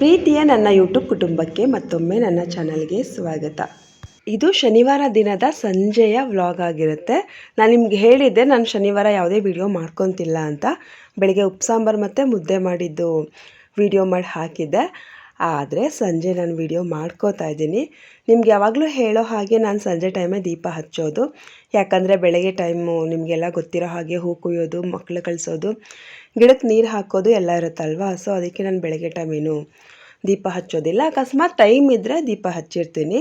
ಪ್ರೀತಿಯ ನನ್ನ ಯೂಟ್ಯೂಬ್ ಕುಟುಂಬಕ್ಕೆ ಮತ್ತೊಮ್ಮೆ ನನ್ನ ಚಾನಲ್ಗೆ ಸ್ವಾಗತ. ಇದು ಶನಿವಾರ ದಿನದ ಸಂಜೆಯ ವ್ಲಾಗ್ ಆಗಿರುತ್ತೆ. ನಾನು ನಿಮ್ಗೆ ಹೇಳಿದ್ದೆ, ನಾನು ಶನಿವಾರ ಯಾವುದೇ ವಿಡಿಯೋ ಮಾಡ್ಕೊತಿಲ್ಲ ಅಂತ. ಬೆಳಗ್ಗೆ ಉಪ್ಸಾಂಬಾರು ಮತ್ತು ಮುದ್ದೆ ಮಾಡಿದ್ದು ವಿಡಿಯೋ ಮಾಡಿ ಹಾಕಿದ್ದೆ. ಆದರೆ ಸಂಜೆ ನಾನು ವಿಡಿಯೋ ಮಾಡ್ಕೋತಾ ಇದ್ದೀನಿ. ನಿಮ್ಗೆ ಯಾವಾಗಲೂ ಹೇಳೋ ಹಾಗೆ ನಾನು ಸಂಜೆ ಟೈಮೇ ದೀಪ ಹಚ್ಚೋದು. ಯಾಕಂದರೆ ಬೆಳಗ್ಗೆ ಟೈಮು ನಿಮಗೆಲ್ಲ ಗೊತ್ತಿರೋ ಹಾಗೆ ಹೂ ಕುಯ್ಯೋದು ಮಕ್ಕಳು ಕಳಿಸೋದು ಗಿಡಕ್ಕೆ ನೀರು ಹಾಕೋದು ಎಲ್ಲ ಇರುತ್ತಲ್ವಾ? ಸೊ ಅದಕ್ಕೆ ನಾನು ಬೆಳಗ್ಗೆ ಟೈಮ್ ದೀಪ ಹಚ್ಚೋದಿಲ್ಲ. ಅಕಸ್ಮಾತ್ ಟೈಮ್ ಇದ್ದರೆ ದೀಪ ಹಚ್ಚಿರ್ತೀನಿ.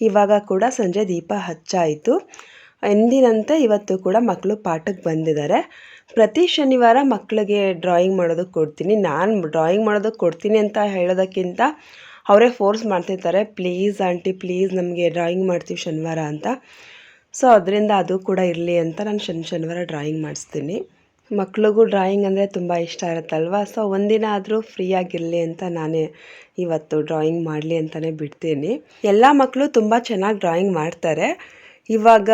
ಇವಾಗ ಕೂಡ ಸಂಜೆ ದೀಪ ಹಚ್ಚಾಯಿತು. ಎಂದಿನಂತೆ ಇವತ್ತು ಕೂಡ ಮಕ್ಕಳು ಪಾಠಕ್ಕೆ ಬಂದಿದ್ದಾರೆ. ಪ್ರತಿ ಶನಿವಾರ ಮಕ್ಕಳಿಗೆ ಡ್ರಾಯಿಂಗ್ ಮಾಡೋದಕ್ಕೆ ಕೊಡ್ತೀನಿ. ನಾನು ಡ್ರಾಯಿಂಗ್ ಮಾಡೋದಕ್ಕೆ ಕೊಡ್ತೀನಿ ಅಂತ ಹೇಳೋದಕ್ಕಿಂತ ಅವರೇ ಫೋರ್ಸ್ ಮಾಡ್ತಿರ್ತಾರೆ. ಪ್ಲೀಸ್ ಆಂಟಿ ಪ್ಲೀಸ್ ನಮಗೆ ಡ್ರಾಯಿಂಗ್ ಮಾಡ್ತೀವಿ ಶನಿವಾರ ಅಂತ. ಸೊ ಅದರಿಂದ ಅದು ಕೂಡ ಇರಲಿ ಅಂತ ನಾನು ಶನಿ, ಶನಿವಾರ ಡ್ರಾಯಿಂಗ್ ಮಾಡಿಸ್ತೀನಿ. ಮಕ್ಳಿಗೂ ಡ್ರಾಯಿಂಗ್ ಅಂದರೆ ತುಂಬ ಇಷ್ಟ ಇರುತ್ತಲ್ವ? ಸೊ ಒಂದಿನ ಆದರೂ ಫ್ರೀ ಆಗಿರಲಿ ಅಂತ ನಾನೇ ಇವತ್ತು ಡ್ರಾಯಿಂಗ್ ಮಾಡಲಿ ಅಂತಲೇ ಬಿಡ್ತೀನಿ. ಎಲ್ಲ ಮಕ್ಕಳು ತುಂಬ ಚೆನ್ನಾಗಿ ಡ್ರಾಯಿಂಗ್ ಮಾಡ್ತಾರೆ. ಇವಾಗ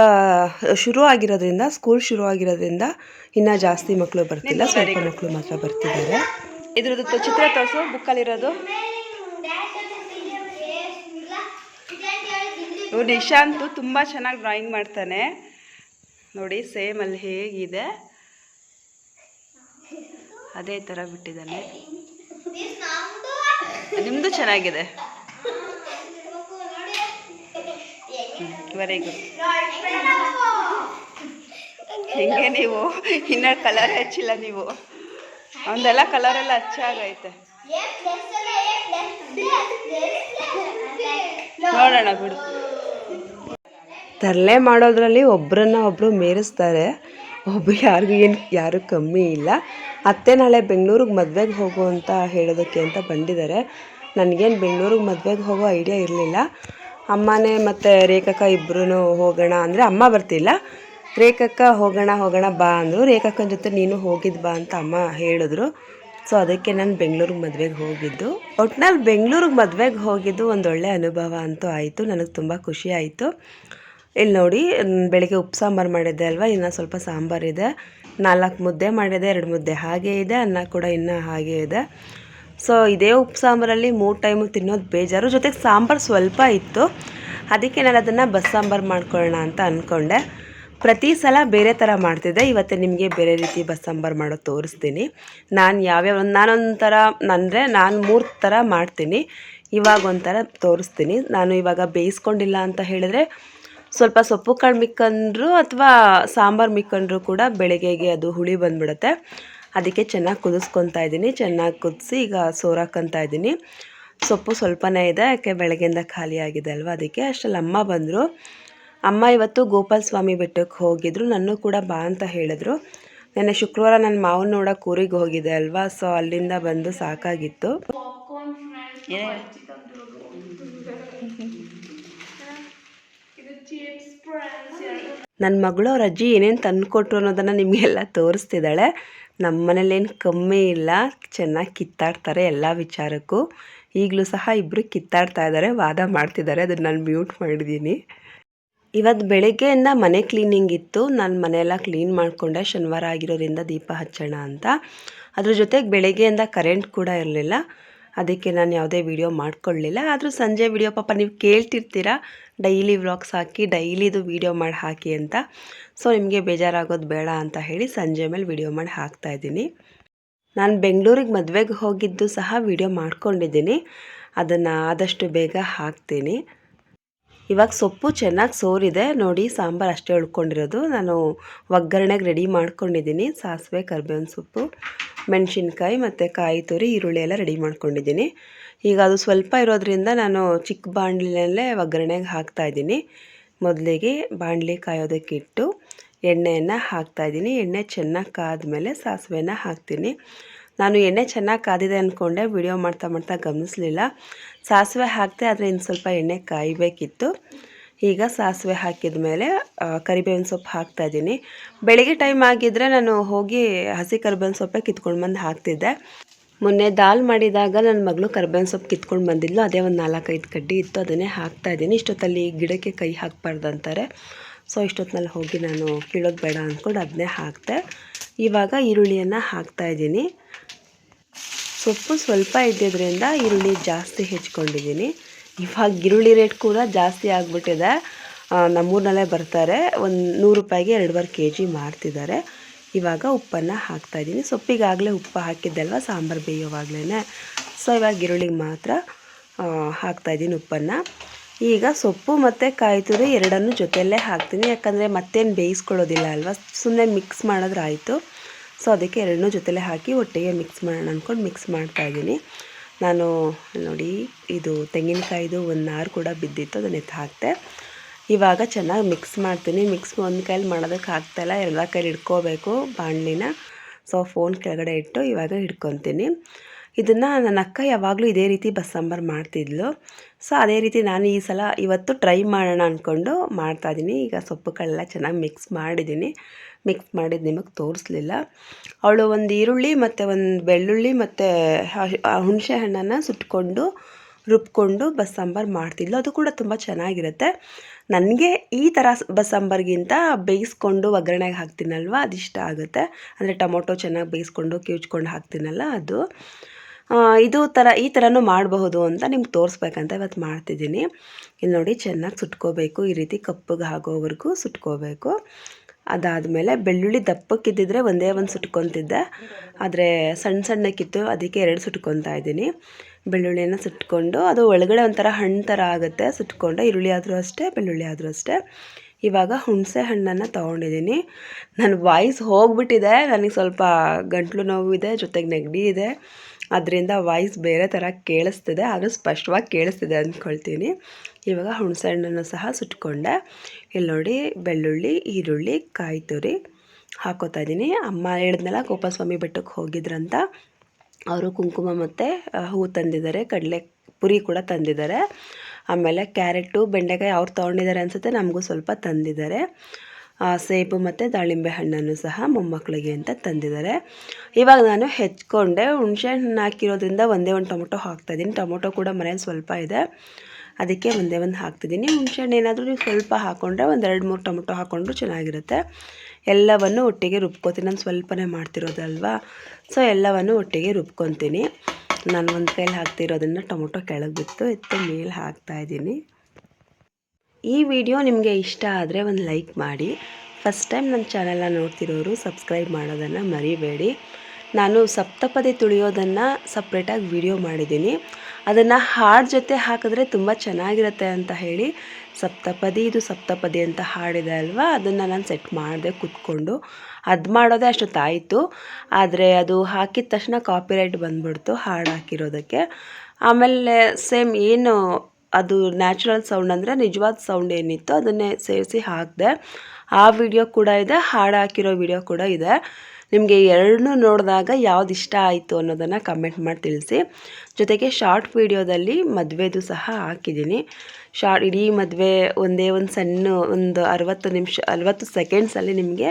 ಶುರು ಆಗಿರೋದ್ರಿಂದ ಸ್ಕೂಲ್ ಶುರು ಆಗಿರೋದ್ರಿಂದ ಇನ್ನೂ ಜಾಸ್ತಿ ಮಕ್ಕಳು ಬರ್ತಿಲ್ಲ, ಸ್ವಲ್ಪ ಮಕ್ಕಳು ಮಾತ್ರ ಬರ್ತಿದ್ದಾರೆ. ಇದ್ರದ್ದು ಚಿತ್ರ ತೋರಿಸು, ಬುಕ್ಕಲ್ಲಿರೋದು. ನೋಡಿ ನಿಶಾಂತು ತುಂಬ ಚೆನ್ನಾಗಿ ಡ್ರಾಯಿಂಗ್ ಮಾಡ್ತಾನೆ. ನೋಡಿ ಸೇಮ್ ಅಲ್ಲಿ ಹೇಗಿದೆ. ಅದೇ ಥರ ಬಿಟ್ಟಿದ್ದಾನೆ. ನಿಮ್ಮದು ಚೆನ್ನಾಗಿದೆ. ವೆರಿ ಗುಡ್ ಹೆಂಗೆ ನೀವು? ಇನ್ನೂ ಕಲರ್ ಹಚ್ಚಿಲ್ಲ ನೀವು. ಅವನ್ದೆಲ್ಲ ಕಲರೆಲ್ಲ ಹಚ್ಚಾಗೈತೆ ನೋಡೋಣ ಬಿಡು. ತರಲೆ ಮಾಡೋದ್ರಲ್ಲಿ ಒಬ್ಬರನ್ನ ಒಬ್ಬರು ಮೇರಿಸ್ತಾರೆ. ಒಬ್ಬರು ಯಾರಿಗೂ ಏನು ಯಾರು ಕಮ್ಮಿ ಇಲ್ಲ. ಅತ್ತೆ ನಾಳೆ ಬೆಂಗಳೂರಿಗೆ ಮದುವೆಗೆ ಹೋಗು ಅಂತ ಹೇಳೋದಕ್ಕೆ ಅಂತ ಬಂದಿದ್ದಾರೆ. ನನಗೇನು ಬೆಂಗಳೂರಿಗೆ ಮದುವೆಗೆ ಹೋಗೋ ಐಡಿಯಾ ಇರಲಿಲ್ಲ. ಅಮ್ಮನೇ ಮತ್ತು ರೇಖಕ್ಕ ಇಬ್ಬರೂ ಹೋಗೋಣ ಅಂದರೆ ಅಮ್ಮ ಬರ್ತಿಲ್ಲ. ರೇಖಕ್ಕ ಹೋಗೋಣ ಹೋಗೋಣ ಬಾ ಅಂದರು. ರೇಖಕ್ಕನ ಜೊತೆ ನೀನು ಹೋಗಿದ್ದು ಬಾ ಅಂತ ಅಮ್ಮ ಹೇಳಿದ್ರು. ಸೊ ಅದಕ್ಕೆ ನಾನು ಬೆಂಗಳೂರಿಗೆ ಮದುವೆಗೆ ಹೋಗಿದ್ದು. ಒಟ್ನಲ್ಲಿ ಬೆಂಗಳೂರಿಗೆ ಮದುವೆಗೆ ಹೋಗಿದ್ದು ಒಂದೊಳ್ಳೆ ಅನುಭವ ಅಂತೂ ಆಯಿತು. ನನಗೆ ತುಂಬ ಖುಷಿ ಆಯಿತು. ಇಲ್ಲಿ ನೋಡಿ, ಬೆಳಗ್ಗೆ ಉಪ್ಪು ಸಾಂಬಾರು ಮಾಡಿದ್ದೆ ಅಲ್ವಾ? ಇನ್ನೂ ಸ್ವಲ್ಪ ಸಾಂಬಾರಿದೆ ನಾಲ್ಕು ಮುದ್ದೆ ಮಾಡಿದೆ, ಎರಡು ಮುದ್ದೆ ಹಾಗೆ ಇದೆ, ಅನ್ನ ಕೂಡ ಇನ್ನೂ ಹಾಗೆ ಇದೆ. ಸೊ ಇದೇ ಉಪ್ಪು ಸಾಂಬಾರಲ್ಲಿ ಮೂರು ಟೈಮು ತಿನ್ನೋದು ಬೇಜಾರು. ಜೊತೆಗೆ ಸಾಂಬಾರು ಸ್ವಲ್ಪ ಇತ್ತು. ಅದಕ್ಕೆ ನಾನು ಅದನ್ನು ಬಸ್ ಸಾಂಬಾರು ಮಾಡ್ಕೊಳ್ಳೋಣ ಅಂತ ಅಂದ್ಕೊಂಡೆ ಪ್ರತಿ ಸಲ ಬೇರೆ ಥರ ಮಾಡ್ತಿದ್ದೆ. ಇವತ್ತು ನಿಮಗೆ ಬೇರೆ ರೀತಿ ಬಸ್ ಸಾಂಬಾರು ಮಾಡೋದು ತೋರಿಸ್ತೀನಿ. ನಾನು ಯಾವ್ಯಾವ ನಾನೊಂಥರ ಅಂದರೆ ನಾನು ಮೂರು ಥರ ಮಾಡ್ತೀನಿ. ಇವಾಗ ಒಂಥರ ತೋರಿಸ್ತೀನಿ. ನಾನು ಇವಾಗ ಬೇಯಿಸ್ಕೊಂಡಿಲ್ಲ ಅಂತ ಹೇಳಿದ್ರೆ ಸ್ವಲ್ಪ ಸೊಪ್ಪು ಕಾಳು ಮಿಕ್ಕಂಡ್ರು ಅಥವಾ ಸಾಂಬಾರು ಮಿಕ್ಕಂಡ್ರು ಕೂಡ ಬೆಳಗ್ಗೆಗೆ ಅದು ಹುಳಿ ಬಂದ್ಬಿಡುತ್ತೆ. ಅದಕ್ಕೆ ಚೆನ್ನಾಗಿ ಕುದಿಸ್ಕೊತಾ ಇದ್ದೀನಿ. ಚೆನ್ನಾಗಿ ಕುದಿಸಿ ಈಗ ಸೋರಾಕಂತ ಇದ್ದೀನಿ. ಸೊಪ್ಪು ಸ್ವಲ್ಪನೇ ಇದೆ, ಯಾಕೆ ಬೆಳಗ್ಗೆಯಿಂದ ಖಾಲಿ ಆಗಿದೆ ಅಲ್ವಾ ಅದಕ್ಕೆ. ಅಷ್ಟರಲ್ಲಿ ಅಮ್ಮ ಬಂದರು. ಅಮ್ಮ ಇವತ್ತು ಗೋಪಾಲ ಸ್ವಾಮಿ ಬೆಟ್ಟಕ್ಕೆ ಹೋಗಿದ್ರು. ನನ್ನ ಕೂಡ ಬಾ ಅಂತ ಹೇಳಿದ್ರು. ನೆನ್ನೆ ಶುಕ್ರವಾರ ನನ್ನ ಮಾವನ ನೋಡೋಕೆ ಊರಿಗೆ ಹೋಗಿದೆ ಅಲ್ವಾ, ಸೊ ಅಲ್ಲಿಂದ ಬಂದು ಸಾಕಾಗಿತ್ತು. ನನ್ನ ಮಗಳು ಅವ್ರ ಅಜ್ಜಿ ಏನೇನು ತಂದುಕೊಟ್ರು ಅನ್ನೋದನ್ನು ನಿಮಗೆಲ್ಲ ತೋರಿಸ್ತಿದ್ದಾಳೆ. ನಮ್ಮ ಮನೇಲೇನು ಕಮ್ಮಿ ಇಲ್ಲ. ಚೆನ್ನಾಗಿ ಕಿತ್ತಾಡ್ತಾರೆ ಎಲ್ಲ ವಿಚಾರಕ್ಕೂ. ಈಗಲೂ ಸಹ ಇಬ್ಬರು ಕಿತ್ತಾಡ್ತಾ ಇದ್ದಾರೆ ವಾದ ಮಾಡ್ತಿದ್ದಾರೆ ಅದನ್ನು ನಾನು ಮ್ಯೂಟ್ ಮಾಡಿದ್ದೀನಿ ಇವತ್ತು ಬೆಳಗ್ಗೆಯಿಂದ ಮನೆ ಕ್ಲೀನಿಂಗ್ ಇತ್ತು. ನಾನು ಮನೆಯೆಲ್ಲ ಕ್ಲೀನ್ ಮಾಡಿಕೊಂಡೆ. ಶನಿವಾರ ಆಗಿರೋದ್ರಿಂದ ದೀಪ ಹಚ್ಚೋಣ ಅಂತ. ಅದ್ರ ಜೊತೆಗೆ ಬೆಳಗ್ಗೆಯಿಂದ ಕರೆಂಟ್ ಕೂಡ ಇರಲಿಲ್ಲ. ಅದಕ್ಕೆ ನಾನು ಯಾವುದೇ ವಿಡಿಯೋ ಮಾಡ್ಕೊಳ್ಳಿಲ್ಲ. ಆದರೂ ಸಂಜೆ ವಿಡಿಯೋ ಪಾಪ ನೀವು ಕೇಳ್ತಿರ್ತೀರ, ಡೈಲಿ ವ್ಲಾಗ್ಸ್ ಹಾಕಿ, ಡೈಲಿದು ವಿಡಿಯೋ ಮಾಡಿ, ಹಾಕಿ ಅಂತ. ಸೊ ನಿಮಗೆ ಬೇಜಾರಾಗೋದು ಬೇಡ ಅಂತ ಹೇಳಿ ಸಂಜೆ ಮೇಲೆ ವಿಡಿಯೋ ಮಾಡಿ, ಹಾಕ್ತಾ ಇದ್ದೀನಿ. ನಾನು ಬೆಂಗಳೂರಿಗೆ ಮದುವೆಗೆ ಹೋಗಿದ್ದು ಸಹ ವಿಡಿಯೋ ಮಾಡ್ಕೊಂಡಿದ್ದೀನಿ. ಅದನ್ನು ಆದಷ್ಟು ಬೇಗ ಹಾಕ್ತೀನಿ. ಇವಾಗ ಸೊಪ್ಪು ಚೆನ್ನಾಗಿ ಸೋರಿದೆ, ನೋಡಿ ಸಾಂಬಾರು ಅಷ್ಟೇ ಉಳ್ಕೊಂಡಿರೋದು. ನಾನು ಒಗ್ಗರಣೆಗೆ ರೆಡಿ ಮಾಡ್ಕೊಂಡಿದ್ದೀನಿ. ಸಾಸಿವೆ, ಕರಿಬೇವಿನ ಸೊಪ್ಪು, ಮೆಣಸಿನ್ಕಾಯಿ ಮತ್ತು ಕಾಯಿ ತುರಿ, ಈರುಳ್ಳಿ ಎಲ್ಲ ರೆಡಿ ಮಾಡ್ಕೊಂಡಿದ್ದೀನಿ. ಈಗ ಅದು ಸ್ವಲ್ಪ ಇರೋದ್ರಿಂದ ನಾನು ಚಿಕ್ಕ ಬಾಣಲಿನಲ್ಲೇ ಒಗ್ಗರಣೆಗೆ ಹಾಕ್ತಾಯಿದ್ದೀನಿ ಮೊದಲಿಗೆ ಬಾಣಲಿ ಕಾಯೋದಕ್ಕೆ ಇಟ್ಟು ಎಣ್ಣೆಯನ್ನು ಹಾಕ್ತಾಯಿದ್ದೀನಿ ಎಣ್ಣೆ ಚೆನ್ನಾಗಿ ಕಾದ ಮೇಲೆ ಸಾಸಿವೆನ ಹಾಕ್ತೀನಿ. ನಾನು ಎಣ್ಣೆ ಚೆನ್ನಾಗಿ ಕಾದಿದೆ ಅಂದ್ಕೊಂಡೆ ವಿಡಿಯೋ ಮಾಡ್ತಾ ಮಾಡ್ತಾ ಗಮನಿಸಲಿಲ್ಲ. ಸಾಸಿವೆ ಹಾಕ್ತೆ ಆದರೆ ಇನ್ನು ಸ್ವಲ್ಪ ಎಣ್ಣೆ ಕಾಯಬೇಕಿತ್ತು. ಈಗ ಸಾಸಿವೆ ಹಾಕಿದ ಮೇಲೆ ಕರಿಬೇವಿನ ಸೊಪ್ಪು ಹಾಕ್ತಾಯಿದ್ದೀನಿ ಬೆಳಿಗ್ಗೆ ಟೈಮ್ ಆಗಿದ್ದರೆ ನಾನು ಹೋಗಿ ಹಸಿ ಕರಿಬೇವಿನ ಸೊಪ್ಪೆ ಕಿತ್ಕೊಂಡು ಬಂದು ಹಾಕ್ತಿದ್ದೆ. ಮೊನ್ನೆ ದಾಲ್ ಮಾಡಿದಾಗ ನನ್ನ ಮಗಳು ಕರ್ಬೇವಿನ ಸೊಪ್ಪು ಕಿತ್ಕೊಂಡು ಬಂದಿದ್ಲು. ಅದೇ ಒಂದು ನಾಲ್ಕೈದು ಕಡ್ಡಿ ಇತ್ತು, ಅದನ್ನೇ ಹಾಕ್ತಾ ಇದ್ದೀನಿ. ಇಷ್ಟೊತ್ತಲ್ಲಿ ಗಿಡಕ್ಕೆ ಕೈ ಹಾಕಬಾರ್ದು ಅಂತಾರೆ. ಸೊ ಇಷ್ಟೊತ್ತಿನಲ್ಲಿ ಹೋಗಿ ನಾನು ಕೀಳೋದು ಬೇಡ ಅಂದ್ಕೊಂಡು ಅದನ್ನೇ ಹಾಕ್ತೆ ಇವಾಗ ಈರುಳ್ಳಿಯನ್ನು ಹಾಕ್ತಾ ಇದ್ದೀನಿ. ಸೊಪ್ಪು ಸ್ವಲ್ಪ ಇದ್ದಿದ್ದರಿಂದ ಈರುಳ್ಳಿ ಜಾಸ್ತಿ ಹೆಚ್ಕೊಂಡಿದ್ದೀನಿ ಇವಾಗ ಈರುಳ್ಳಿ ರೇಟ್ ಕೂಡ ಜಾಸ್ತಿ ಆಗಿಬಿಟ್ಟಿದೆ. ನಮ್ಮೂರಿನಲ್ಲೇ ಬರ್ತಾರೆ. ಒಂದು ನೂರು ರೂಪಾಯಿಗೆ ಎರಡುವರೆ ಕೆ ಜಿ ಮಾರ್ತಿದ್ದಾರೆ. ಇವಾಗ ಉಪ್ಪನ್ನು ಹಾಕ್ತಾಯಿದ್ದೀನಿ ಸೊಪ್ಪಿಗಾಗಲೇ ಉಪ್ಪು ಹಾಕಿದ್ದಲ್ವ, ಸಾಂಬಾರು ಬೇಯೋವಾಗಲೇ ಸೊ ಇವಾಗ ಈರುಳ್ಳಿಗೆ ಮಾತ್ರ ಹಾಕ್ತಾಯಿದ್ದೀನಿ ಉಪ್ಪನ್ನು. ಈಗ ಸೊಪ್ಪು ಮತ್ತು ಕಾಯಿ ತುರಿ ಎರಡನ್ನೂ ಜೊತೆಯಲ್ಲೇ ಹಾಕ್ತೀನಿ. ಯಾಕಂದರೆ ಮತ್ತೇನು ಬೇಯಿಸ್ಕೊಳ್ಳೋದಿಲ್ಲ ಅಲ್ವಾ? ಸುಮ್ಮನೆ ಮಿಕ್ಸ್ ಮಾಡಿದ್ರೆ ಸೊ ಅದಕ್ಕೆ ಎರಡನ್ನೂ ಜೊತೆಲೆ ಹಾಕಿ ಒಟ್ಟಿಗೆ ಮಿಕ್ಸ್ ಮಾಡೋಣ ಅಂದ್ಕೊಂಡು ಮಿಕ್ಸ್ ಮಾಡ್ತಾಯಿದ್ದೀನಿ ನಾನು ನೋಡಿ, ಇದು ತೆಂಗಿನಕಾಯಿದು ಒಂದು ನಾರು ಕೂಡ ಬಿದ್ದಿತ್ತು, ಅದನ್ನ ಎತ್ತು ಹಾಕ್ತೆ. ಇವಾಗ ಚೆನ್ನಾಗಿ ಮಿಕ್ಸ್ ಮಾಡ್ತೀನಿ. ಮಿಕ್ಸ್ ಒಂದು ಕೈಲಿ ಮಾಡೋದಕ್ಕೆ ಆಗ್ತಾಯಿಲ್ಲ ಎಲ್ಲ ಕೈಲಿ ಹಿಡ್ಕೋಬೇಕು ಬಾಣಲಿನ. ಸೊ ಫೋನ್ ಕೆಳಗಡೆ ಇಟ್ಟು ಇವಾಗ ಹಿಡ್ಕೊತೀನಿ. ಇದನ್ನು ನನ್ನ ಅಕ್ಕ ಯಾವಾಗಲೂ ಇದೇ ರೀತಿ ಬಸ್ಸಾಂಬಾರು ಮಾಡ್ತಿದ್ಲು. ಸೊ ಅದೇ ರೀತಿ ನಾನು ಈ ಸಲ ಇವತ್ತು ಟ್ರೈ ಮಾಡೋಣ ಅಂದ್ಕೊಂಡು ಮಾಡ್ತಾಯಿದ್ದೀನಿ ಈಗ ಸೊಪ್ಪುಗಳೆಲ್ಲ ಚೆನ್ನಾಗಿ ಮಿಕ್ಸ್ ಮಾಡಿದ್ದೀನಿ ಮಿಕ್ಸ್ ಮಾಡಿದ್ದು ನಿಮಗೆ ತೋರಿಸ್ಲಿಲ್ಲ. ಅವಳು ಒಂದು ಈರುಳ್ಳಿ ಮತ್ತು ಒಂದು ಬೆಳ್ಳುಳ್ಳಿ ಮತ್ತು ಹುಣಸೆ ಹಣ್ಣನ್ನು ಸುಟ್ಕೊಂಡು ರುಬ್ಕೊಂಡು ಬಸ್ಸಾಂಬಾರು ಮಾಡ್ತಿದ್ಲು. ಅದು ಕೂಡ ತುಂಬ ಚೆನ್ನಾಗಿರುತ್ತೆ. ನನಗೆ ಈ ಥರ ಬಸ್ಸಾಂಬಾರ್ಗಿಂತ ಬೇಯಿಸ್ಕೊಂಡು ಒಗ್ಗರಣೆಗೆ ಹಾಕ್ತೀನಲ್ವ ಅದು ಇಷ್ಟ ಆಗುತ್ತೆ. ಅಂದರೆ ಟೊಮೊಟೊ ಚೆನ್ನಾಗಿ ಬೇಯಿಸ್ಕೊಂಡು ಕಿವುಚ್ಕೊಂಡು ಹಾಕ್ತೀನಲ್ಲ ಅದು. ಇದು ಥರ ಈ ಥರನೂ ಮಾಡಬಹುದು ಅಂತ ನಿಮ್ಗೆ ತೋರಿಸ್ಬೇಕಂತ ಇವತ್ತು ಮಾಡ್ತಿದ್ದೀನಿ. ಇಲ್ಲಿ ನೋಡಿ ಚೆನ್ನಾಗಿ ಸುಟ್ಕೋಬೇಕು, ಈ ರೀತಿ ಕಪ್ಪಗೆ ಆಗೋವರೆಗೂ ಸುಟ್ಕೋಬೇಕು. ಅದಾದಮೇಲೆ ಬೆಳ್ಳುಳ್ಳಿ ದಪ್ಪಕ್ಕಿದ್ದಿದ್ರೆ ಒಂದೇ ಒಂದು ಸುಟ್ಕೊತಿದ್ದೆ. ಆದರೆ ಸಣ್ಣ ಸಣ್ಣಕ್ಕಿತ್ತು, ಅದಕ್ಕೆ ಎರಡು ಸುಟ್ಕೊತಾ ಇದ್ದೀನಿ. ಬೆಳ್ಳುಳ್ಳಿನ ಸುಟ್ಕೊಂಡು, ಅದು ಒಳಗಡೆ ಒಂಥರ ಹಣ್ಣು ಥರ ಆಗುತ್ತೆ ಸುಟ್ಕೊಂಡು ಈರುಳ್ಳಿ ಆದರೂ ಅಷ್ಟೇ, ಬೆಳ್ಳುಳ್ಳಿ ಆದರೂ ಅಷ್ಟೇ. ಇವಾಗ ಹುಣಸೆ ಹಣ್ಣನ್ನು ತೊಗೊಂಡಿದ್ದೀನಿ. ನನ್ನ ವಾಯ್ಸ್ ಹೋಗ್ಬಿಟ್ಟಿದೆ, ನನಗೆ ಸ್ವಲ್ಪ ಗಂಟಲು ನೋವು ಇದೆ ಜೊತೆಗೆ ನೆಗಡಿ ಇದೆ. ಅದರಿಂದ ವಾಯ್ಸ್ ಬೇರೆ ಥರ ಕೇಳಿಸ್ತಿದೆ, ಆದರೂ ಸ್ಪಷ್ಟವಾಗಿ ಕೇಳಿಸ್ತಿದೆ ಅಂದ್ಕೊಳ್ತೀನಿ ಇವಾಗ ಹುಣಸೆ ಹಣ್ಣನ್ನು ಸಹ ಸುಟ್ಕೊಂಡೆ. ಇಲ್ಲಿ ನೋಡಿ, ಬೆಳ್ಳುಳ್ಳಿ, ಈರುಳ್ಳಿ ಕಾಯಿ ತುರಿ ಹಾಕೋತಾ ಇದ್ದೀನಿ. ಅಮ್ಮ ಹೇಳಿದ್ನಲ್ಲ, ಗೋಪಾಲಸ್ವಾಮಿ ಬೆಟ್ಟಕ್ಕೆ ಹೋಗಿದ್ರಂತ. ಅವರು ಕುಂಕುಮ ಮತ್ತು ಹೂ ತಂದಿದ್ದಾರೆ. ಕಡಲೆ ಪುರಿ ಕೂಡ ತಂದಿದ್ದಾರೆ. ಆಮೇಲೆ ಕ್ಯಾರೆಟು ಬೆಂಡೆಕಾಯಿ ಅವ್ರು ತೊಗೊಂಡಿದ್ದಾರೆ ಅನಿಸುತ್ತೆ, ನಮಗೂ ಸ್ವಲ್ಪ ತಂದಿದ್ದಾರೆ. ಸೇಬು ಮತ್ತು ದಾಳಿಂಬೆ ಹಣ್ಣನ್ನು ಸಹ ಮೊಮ್ಮಕ್ಕಳಿಗೆ ಅಂತ ತಂದಿದ್ದಾರೆ. ಇವಾಗ ನಾನು ಹೆಚ್ಕೊಂಡೆ, ಹುಣಸೆ ಹಣ್ಣು ಹಾಕಿರೋದ್ರಿಂದ ಒಂದೇ ಒಂದು ಟೊಮೊಟೊ ಹಾಕ್ತಾಯಿದ್ದೀನಿ ಟೊಮೊಟೊ ಕೂಡ ಮನೇಲಿ ಸ್ವಲ್ಪ ಇದೆ. ಅದಕ್ಕೆ ಒಂದೇ ಒಂದು ಹಾಕ್ತಿದ್ದೀನಿ ಹುಣಸೆ ಹಣ್ಣು ಏನಾದರೂ ನೀವು ಸ್ವಲ್ಪ ಹಾಕ್ಕೊಂಡ್ರೆ ಒಂದೆರಡು ಮೂರು ಟೊಮೊಟೊ ಹಾಕ್ಕೊಂಡ್ರು ಚೆನ್ನಾಗಿರುತ್ತೆ. ಎಲ್ಲವನ್ನು ಒಟ್ಟಿಗೆ ರುಬ್ಕೋತೀನಿ. ನಾನು ಸ್ವಲ್ಪನೇ ಮಾಡ್ತಿರೋದಲ್ವಾ? ಸೊ ಎಲ್ಲವನ್ನು ಒಟ್ಟಿಗೆ ರುಬ್ಕೊತೀನಿ. ನಾನು ಒಂದು ಕೈಲಿ ಹಾಕ್ತಿರೋದನ್ನು ಟೊಮೊಟೊ ಕೆಳಗೆ ಬಿತ್ತು ಎತ್ತು ಮೇಲೆ ಹಾಕ್ತಾಯಿದ್ದೀನಿ ಈ ವಿಡಿಯೋ ನಿಮಗೆ ಇಷ್ಟ ಆದರೆ ಒಂದು ಲೈಕ್ ಮಾಡಿ. ಫಸ್ಟ್ ಟೈಮ್ ನನ್ನ ಚಾನೆಲ್ನ ನೋಡ್ತಿರೋರು ಸಬ್ಸ್ಕ್ರೈಬ್ ಮಾಡೋದನ್ನು ಮರಿಬೇಡಿ. ನಾನು ಸಪ್ತಪದಿ ತುಳಿಯೋದನ್ನು ಸಪ್ರೇಟಾಗಿ ವಿಡಿಯೋ ಮಾಡಿದ್ದೀನಿ. ಅದನ್ನು ಹಾಡು ಜೊತೆ ಹಾಕಿದ್ರೆ ತುಂಬ ಚೆನ್ನಾಗಿರುತ್ತೆ ಅಂತ ಹೇಳಿ ಸಪ್ತಪದಿ, ಇದು ಸಪ್ತಪದಿ ಅಂತ ಹಾಡಿದೆ ಅಲ್ವಾ? ಅದನ್ನು ನಾನು ಸೆಟ್ ಮಾಡಿದೆ ಕೂತ್ಕೊಂಡು. ಅದು ಮಾಡೋದೇ ಅಷ್ಟೊತ್ತಾಯಿತು. ಆದರೆ ಅದು ಹಾಕಿದ ತಕ್ಷಣ ಕಾಪಿರೈಟ್ ಬಂದ್ಬಿಡ್ತು ಹಾಡು ಹಾಕಿರೋದಕ್ಕೆ. ಆಮೇಲೆ ಸೇಮ್ ಏನು ಅದು ನ್ಯಾಚುರಲ್ ಸೌಂಡ್ ಅಂದರೆ ನಿಜವಾದ ಸೌಂಡ್ ಏನಿತ್ತು ಅದನ್ನೇ ಸೇರಿಸಿ ಹಾಕಿದೆ. ಆ ವಿಡಿಯೋ ಕೂಡ ಇದೆ, ಹಾಡು ಹಾಕಿರೋ ವಿಡಿಯೋ ಕೂಡ ಇದೆ. ನಿಮಗೆ ಎರಡನ್ನೂ ನೋಡಿದಾಗ ಯಾವ್ದು ಇಷ್ಟ ಆಯಿತು ಅನ್ನೋದನ್ನು ಕಮೆಂಟ್ ಮಾಡಿ ತಿಳಿಸಿ. ಜೊತೆಗೆ ಶಾರ್ಟ್ ವೀಡಿಯೋದಲ್ಲಿ ಮದುವೆದು ಸಹ ಹಾಕಿದ್ದೀನಿ. ಶಾರ್ಟ್ ಇಡೀ ಮದುವೆ ಒಂದೇ ಒಂದು ಸಣ್ಣ ಒಂದು ಅರವತ್ತು ನಿಮಿಷ, ಅರವತ್ತು ಸೆಕೆಂಡ್ಸಲ್ಲಿ ನಿಮಗೆ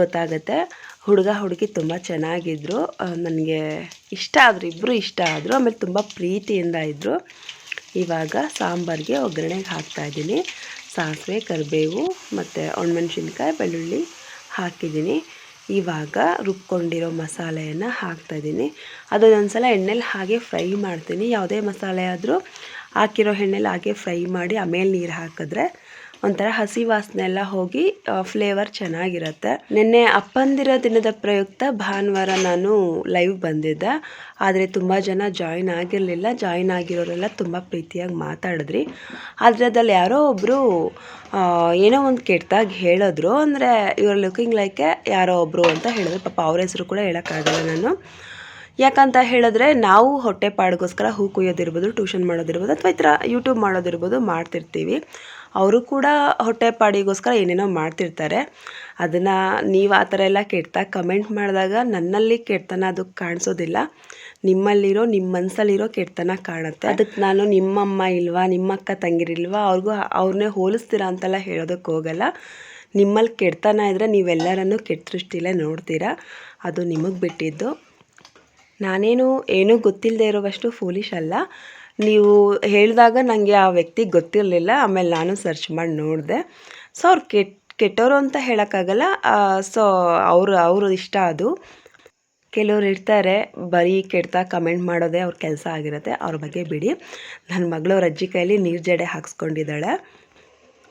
ಗೊತ್ತಾಗುತ್ತೆ. ಹುಡುಗ ಹುಡುಗಿ ತುಂಬ ಚೆನ್ನಾಗಿದ್ದರು ನನಗೆ ಇಷ್ಟ ಆದರು ಇಬ್ಬರು ಇಷ್ಟ ಆದರು. ಆಮೇಲೆ ತುಂಬ ಪ್ರೀತಿಯಿಂದ ಇದ್ದರು ಇವಾಗ ಸಾಂಬಾರಿಗೆ ಒಗ್ಗರಣೆಗೆ ಹಾಕ್ತಾಯಿದ್ದೀನಿ ಸಾಸಿವೆ, ಕರಿಬೇವು ಮತ್ತು ಒಣಮೆಣ್ಸಿನ್ಕಾಯಿ, ಬೆಳ್ಳುಳ್ಳಿ ಹಾಕಿದ್ದೀನಿ. ಇವಾಗ ರುಬ್ಕೊಂಡಿರೋ ಮಸಾಲೆಯನ್ನು ಹಾಕ್ತಾಯಿದ್ದೀನಿ ಅದನ್ನೊಂದು ಸಲ ಎಣ್ಣೆಲಿ ಹಾಗೆ ಫ್ರೈ ಮಾಡ್ತೀನಿ. ಯಾವುದೇ ಮಸಾಲೆ ಆದರೂ ಹಾಕಿರೋ ಎಣ್ಣೆಲಿ ಹಾಗೆ ಫ್ರೈ ಮಾಡಿ ಆಮೇಲೆ ನೀರು ಹಾಕಿದ್ರೆ ಒಂಥರ ಹಸಿ ವಾಸನೆ ಎಲ್ಲ ಹೋಗಿ ಫ್ಲೇವರ್ ಚೆನ್ನಾಗಿರುತ್ತೆ. ನಿನ್ನೆ ಅಪ್ಪಂದಿರ ದಿನದ ಪ್ರಯುಕ್ತ ಭಾನುವಾರ ನಾನು ಲೈವ್ ಬಂದಿದ್ದೆ. ಆದರೆ ತುಂಬ ಜನ ಜಾಯಿನ್ ಆಗಿರಲಿಲ್ಲ. ಜಾಯಿನ್ ಆಗಿರೋರೆಲ್ಲ ತುಂಬ ಪ್ರೀತಿಯಾಗಿ ಮಾತಾಡಿದ್ರಿ. ಆದರೆ ಅದ್ರಲ್ಲಿ ಯಾರೋ ಒಬ್ಬರು ಏನೋ ಒಂದು ಕೆಟ್ಟದಾಗಿ ಹೇಳಿದ್ರು. ಅಂದರೆ ಇವ್ರ ಲುಕಿಂಗ್ ಲೈಕ್ ಯಾರೋ ಒಬ್ಬರು ಅಂತ ಹೇಳಿದ್ರು. ಪಾಪ ಅವ್ರ ಹೆಸರು ಕೂಡ ಹೇಳೋಕ್ಕಾಗಲ್ಲ ನಾನು. ಯಾಕಂತ ಹೇಳಿದ್ರೆ, ನಾವು ಹೊಟ್ಟೆ ಪಾಡಿಗೋಸ್ಕರ ಹೂ ಕುಯ್ಯೋದಿರ್ಬೋದು ಟ್ಯೂಷನ್ ಮಾಡೋದಿರ್ಬೋದು, ಅಥವಾ ಈ ಥರ ಯೂಟ್ಯೂಬ್ ಮಾಡೋದಿರ್ಬೋದು ಮಾಡ್ತಿರ್ತೀವಿ. ಅವರು ಕೂಡ ಹೊಟ್ಟೆ ಪಾಡಿಗೋಸ್ಕರ ಏನೇನೋ ಮಾಡ್ತಿರ್ತಾರೆ. ಅದನ್ನು ನೀವು ಆ ಥರ ಎಲ್ಲ ಕೆಟ್ಟ ಕಮೆಂಟ್ ಮಾಡಿದಾಗ ನನ್ನಲ್ಲಿ ಕೆಟ್ಟತನ ಅದು ಕಾಣಿಸೋದಿಲ್ಲ. ನಿಮ್ಮಲ್ಲಿರೋ ನಿಮ್ಮ ಮನಸ್ಸಲ್ಲಿರೋ ಕೆಟ್ಟತನ ಕಾಣುತ್ತೆ. ಅದಕ್ಕೆ ನಾನು ನಿಮ್ಮಮ್ಮ ಇಲ್ವಾ ನಿಮ್ಮ ಅಕ್ಕ ತಂಗಿರಿಲ್ವಾ, ಅವ್ರಿಗೂ ಅವ್ರನ್ನೇ ಹೋಲಿಸ್ತೀರಾ ಅಂತೆಲ್ಲ ಹೇಳೋದಕ್ಕೆ ಹೋಗಲ್ಲ. ನಿಮ್ಮಲ್ಲಿ ಕೆಡ್ತನ ಇದ್ದರೆ ನೀವೆಲ್ಲರನ್ನು ಕೆಟ್ಟ ದೃಷ್ಟಿಲೇ ನೋಡ್ತೀರಾ. ಅದು ನಿಮಗೆ ಬಿಟ್ಟಿದ್ದು. ನಾನೇನು, ಏನೂ ಗೊತ್ತಿಲ್ಲದೆ ಇರೋವಷ್ಟು ಫೂಲಿಶ್ ಅಲ್ಲ. ನೀವು ಹೇಳಿದಾಗ ನನಗೆ ಆ ವ್ಯಕ್ತಿ ಗೊತ್ತಿರಲಿಲ್ಲ, ಆಮೇಲೆ ನಾನು ಸರ್ಚ್ ಮಾಡಿ ನೋಡಿದೆ. ಸೊ ಅವ್ರು ಕೆಟ್ಟ ಕೆಟ್ಟವರು ಅಂತ ಹೇಳೋಕ್ಕಾಗಲ್ಲ ಸೊ ಅವರು ಅವರು ಇಷ್ಟ ಅದು. ಕೆಲವ್ರು ಇರ್ತಾರೆ, ಬರೀ ಕೆಡ್ತಾ ಕಮೆಂಟ್ ಮಾಡೋದೇ ಅವ್ರ ಕೆಲಸ ಆಗಿರುತ್ತೆ, ಅವ್ರ ಬಗ್ಗೆ ಬಿಡಿ. ನನ್ನ ಮಗಳು ಅಜ್ಜಿ ಕೈಯಲ್ಲಿ ನೀರು ಜಡೆ ಹಾಕ್ಸ್ಕೊಂಡಿದ್ದಾಳೆ.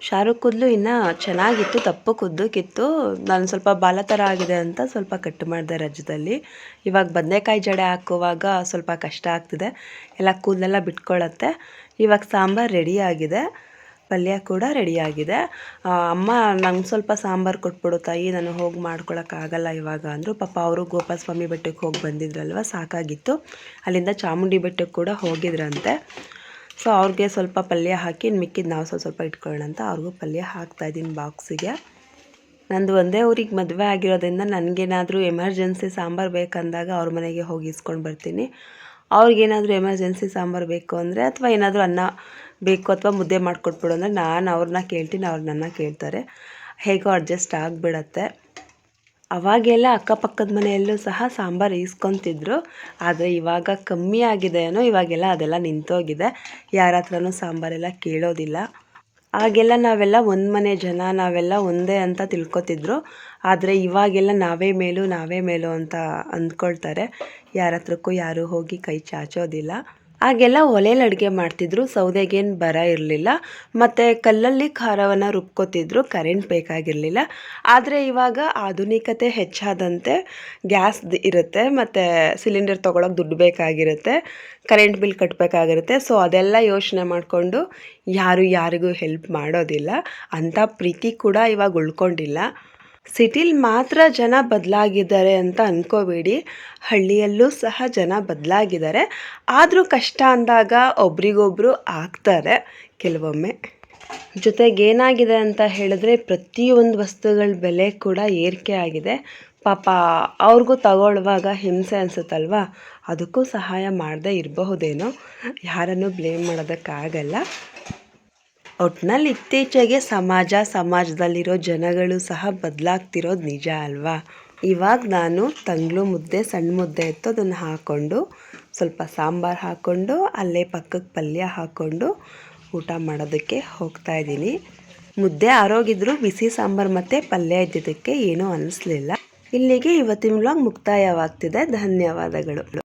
ಶಾರುಖ್ ಕೂದಲು ಇನ್ನೂ ಚೆನ್ನಾಗಿತ್ತು, ತಪ್ಪು ಕುದ್ದಕ್ಕಿತ್ತು ನಾನು ಸ್ವಲ್ಪ ಬಾಲ ಥರ ಆಗಿದೆ ಅಂತ ಸ್ವಲ್ಪ ಕಟ್ ಮಾಡಿದೆ ರಜ್ಜದಲ್ಲಿ ಇವಾಗ ಬದನೆಕಾಯಿ ಜಡೆ ಹಾಕುವಾಗ ಸ್ವಲ್ಪ ಕಷ್ಟ ಆಗ್ತಿದೆ. ಎಲ್ಲ ಕೂದಲೆಲ್ಲ ಬಿಟ್ಕೊಳ್ಳುತ್ತೆ ಇವಾಗ ಸಾಂಬಾರು ರೆಡಿ ಆಗಿದೆ. ಪಲ್ಯ ಕೂಡ ರೆಡಿಯಾಗಿದೆ ಅಮ್ಮ ನಂಗೆ ಸ್ವಲ್ಪ ಸಾಂಬಾರು ಕೊಟ್ಬಿಡು ತಾಯಿ, ನಾನು ಹೋಗಿ ಮಾಡ್ಕೊಳಕ್ಕಾಗಲ್ಲ ಇವಾಗ ಅಂದರು. ಪಾಪ ಅವರು ಗೋಪಾಲಸ್ವಾಮಿ ಬೆಟ್ಟಕ್ಕೆ ಹೋಗಿ ಬಂದಿದ್ರಲ್ವ, ಸಾಕಾಗಿತ್ತು. ಅಲ್ಲಿಂದ ಚಾಮುಂಡಿ ಬೆಟ್ಟಕ್ಕೆ ಕೂಡ ಹೋಗಿದ್ರಂತೆ. ಸೊ ಅವ್ರಿಗೆ ಸ್ವಲ್ಪ ಪಲ್ಯ ಹಾಕಿ ಮಿಕ್ಕಿದ್ದು ನಾವು ಸ್ವಲ್ಪ ಸ್ವಲ್ಪ ಇಟ್ಕೊಳ್ಳೋಣ ಅಂತ ಅವ್ರಿಗೂ ಪಲ್ಯ ಹಾಕ್ತಾಯಿದ್ದೀನಿ ಬಾಕ್ಸಿಗೆ. ನಂದು ಒಂದೇ ಊರಿಗೆ ಮದುವೆ ಆಗಿರೋದ್ರಿಂದ ನನಗೇನಾದರೂ ಎಮರ್ಜೆನ್ಸಿ ಸಾಂಬಾರು ಬೇಕಂದಾಗ ಅವ್ರ ಮನೆಗೆ ಹೋಗಿ ಇಸ್ಕೊಂಡು ಬರ್ತೀನಿ. ಅವ್ರಿಗೇನಾದರೂ ಎಮರ್ಜೆನ್ಸಿ ಸಾಂಬಾರು ಬೇಕು ಅಂದರೆ ಅಥವಾ ಏನಾದರೂ ಅನ್ನ ಬೇಕು ಅಥವಾ ಮುದ್ದೆ ಮಾಡಿಕೊಟ್ಬಿಡು ಅಂದರೆ ನಾನು ಅವ್ರನ್ನ ಕೇಳ್ತೀನಿ, ಅವ್ರು ನನ್ನ ಕೇಳ್ತಾರೆ. ಹೇಗೋ ಅಡ್ಜಸ್ಟ್ ಆಗಿಬಿಡತ್ತೆ. ಅವಾಗೆಲ್ಲ ಅಕ್ಕಪಕ್ಕದ ಮನೆಯಲ್ಲೂ ಸಹ ಸಾಂಬಾರು ಈಸ್ಕೊತಿದ್ರು, ಆದರೆ ಇವಾಗ ಕಮ್ಮಿ ಆಗಿದೆ ಏನೋ, ಇವಾಗೆಲ್ಲ ಅದೆಲ್ಲ ನಿಂತೋಗಿದೆ. ಯಾರ ಹತ್ರನೂ ಸಾಂಬಾರೆಲ್ಲ ಕೇಳೋದಿಲ್ಲ. ಆಗೆಲ್ಲ ನಾವೆಲ್ಲ ಒಂದು ಮನೆ ಜನ, ನಾವೆಲ್ಲ ಒಂದೇ ಅಂತ ತಿಳ್ಕೊತಿದ್ರು. ಆದರೆ ಇವಾಗೆಲ್ಲ ನಾವೇ ಮೇಲು ನಾವೇ ಮೇಲು ಅಂತ ಅಂದ್ಕೊಳ್ತಾರೆ. ಯಾರ ಹತ್ರಕ್ಕೂ ಯಾರೂ ಹೋಗಿ ಕೈ ಚಾಚೋದಿಲ್ಲ. ಆಗೆಲ್ಲ ಒಲೆಯಲ್ಲಿ ಅಡುಗೆ ಮಾಡ್ತಿದ್ರು ಸೌದೆಗೇನು ಬರ ಇರಲಿಲ್ಲ. ಮತ್ತು ಕಲ್ಲಲ್ಲಿ ಖಾರವನ್ನು ರುಬ್ಕೋತಿದ್ರು, ಕರೆಂಟ್ ಬೇಕಾಗಿರಲಿಲ್ಲ. ಆದರೆ ಇವಾಗ ಆಧುನಿಕತೆ ಹೆಚ್ಚಾದಂತೆ ಗ್ಯಾಸ್ ಇರುತ್ತೆ, ಮತ್ತು ಸಿಲಿಂಡರ್ ತೊಗೊಳಕ್ಕೆ ದುಡ್ಡು ಬೇಕಾಗಿರುತ್ತೆ, ಕರೆಂಟ್ ಬಿಲ್ ಕಟ್ಟಬೇಕಾಗಿರುತ್ತೆ ಸೊ ಅದೆಲ್ಲ ಯೋಚನೆ ಮಾಡಿಕೊಂಡು ಯಾರು ಯಾರಿಗೂ ಹೆಲ್ಪ್ ಮಾಡೋದಿಲ್ಲ. ಅಂಥ ಪ್ರೀತಿ ಕೂಡ ಇವಾಗ ಉಳ್ಕೊಂಡಿಲ್ಲ. ಸಿಟಿಲಿ ಮಾತ್ರ ಜನ ಬದಲಾಗಿದ್ದಾರೆ ಅಂತ ಅಂದ್ಕೋಬೇಡಿ ಹಳ್ಳಿಯಲ್ಲೂ ಸಹ ಜನ ಬದಲಾಗಿದ್ದಾರೆ. ಆದರೂ ಕಷ್ಟ ಅಂದಾಗ ಒಬ್ರಿಗೊಬ್ಬರು ಆಗ್ತಾರೆ. ಕೆಲವೊಮ್ಮೆ. ಜೊತೆಗೆ ಏನಾಗಿದೆ ಅಂತ ಹೇಳಿದ್ರೆ ಪ್ರತಿಯೊಂದು ವಸ್ತುಗಳ ಬೆಲೆ ಕೂಡ ಏರಿಕೆ ಆಗಿದೆ. ಪಾಪ ಅವ್ರಿಗೂ ತಗೊಳ್ಳುವಾಗ ಹಿಂಸೆ ಅನಿಸುತ್ತಲ್ವಾ? ಅದಕ್ಕೂ ಸಹಾಯ ಮಾಡದೇ ಇರಬಹುದೇನೋ? ಯಾರನ್ನು ಬ್ಲೇಮ್ ಮಾಡೋದಕ್ಕಾಗಲ್ಲ. ಒಟ್ನಲ್ಲಿ ಇತ್ತೀಚೆಗೆ ಸಮಾಜ, ಸಮಾಜದಲ್ಲಿರೋ ಜನಗಳು ಸಹ ಬದಲಾಗ್ತಿರೋದು ನಿಜ ಅಲ್ವಾ? ಇವಾಗ ನಾನು ತಂಗ್ಳು ಮುದ್ದೆ ಸಣ್ಣ ಮುದ್ದೆ ಇತ್ತು ಅದನ್ನು ಹಾಕ್ಕೊಂಡು, ಸ್ವಲ್ಪ ಸಾಂಬಾರು ಹಾಕ್ಕೊಂಡು, ಅಲ್ಲೇ ಪಕ್ಕಕ್ಕೆ ಪಲ್ಯ ಹಾಕ್ಕೊಂಡು ಊಟ ಮಾಡೋದಕ್ಕೆ ಹೋಗ್ತಾ ಇದ್ದೀನಿ. ಮುದ್ದೆ ಆರೋಗಿದ್ರು ಬಿಸಿ ಸಾಂಬಾರು ಮತ್ತು ಪಲ್ಯ ಇದ್ದಿದ್ದಕ್ಕೆ ಏನೂ ಅನ್ನಿಸ್ಲಿಲ್ಲ ಇಲ್ಲಿಗೆ ಇವತ್ತಿನ ಮುಕ್ತಾಯವಾಗ್ತಿದೆ. ಧನ್ಯವಾದಗಳು.